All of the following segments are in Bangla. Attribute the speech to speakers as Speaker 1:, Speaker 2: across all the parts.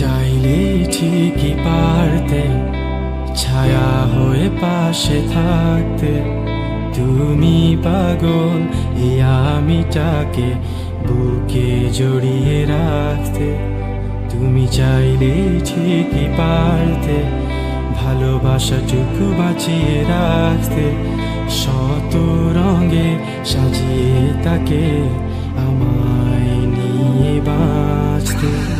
Speaker 1: চাইলে ঠিকই পারতে, ছায়া হয়ে পাশে থাকতে। তুমি পাগল এই আমিটাকে বুকে জড়িয়ে রাখতে। তুমি চাইলে ঠিকই পারতে, ভালোবাসাটুকু বাঁচিয়ে রাখতে। শত রঙে সাজিয়ে তাকে আমায় নিয়ে বাঁচতে।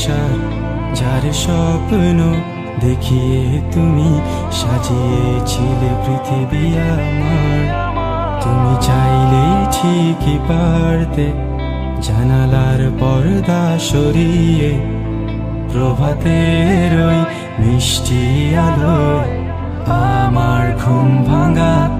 Speaker 1: সংসার যার স্বপ্ন দেখিয়ে তুমি সাজিয়েছিলে পৃথিবী আমার। তুমি চাইলে ঠিকই পারতে, জানালার পর্দা সরিয়ে প্রভাতের ওই মিষ্টি আলো আমার ঘুম ভাঙাতে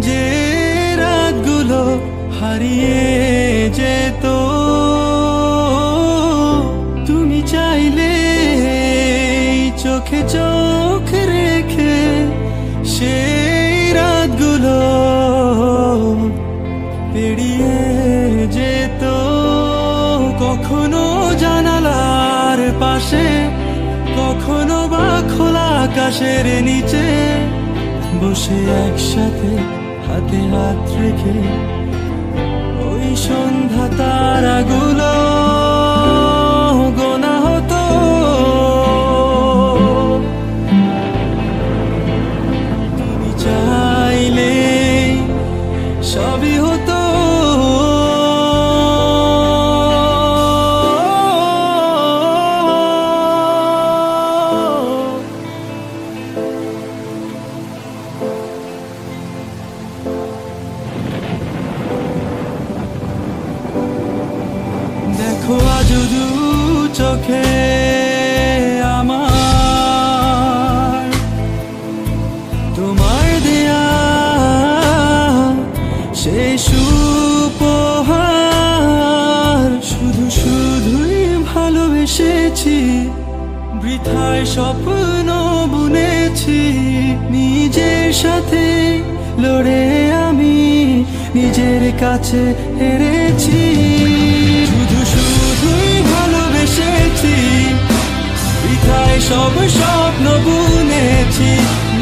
Speaker 1: যে রাতগুলো হারিয়ে যেত, তুমি চাইলে চোখে চোখ রেখে সেই রাতগুলো পেরিয়ে যেত। কখনো জানালার পাশে, কখনো বা খোলা আকাশের নিচে বসে একসাথে হাতে হাত রেখে ওই সন্ধ্যা তারাগুলো দেখো আজ দু চোখে আমার। তোমার দেয়া সেই সুপহার, শুধু শুধুই ভালোবেসেছি, বৃথায় স্বপ্ন বুনেছি, নিজের সাথে লড়ে আমি, নিজের কাছে হেরেছি। সব স্বপ্ন বুনেছি।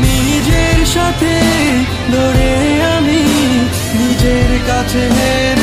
Speaker 1: নিজের সাথে ধরে আমি নিজের কাছে হেরেছি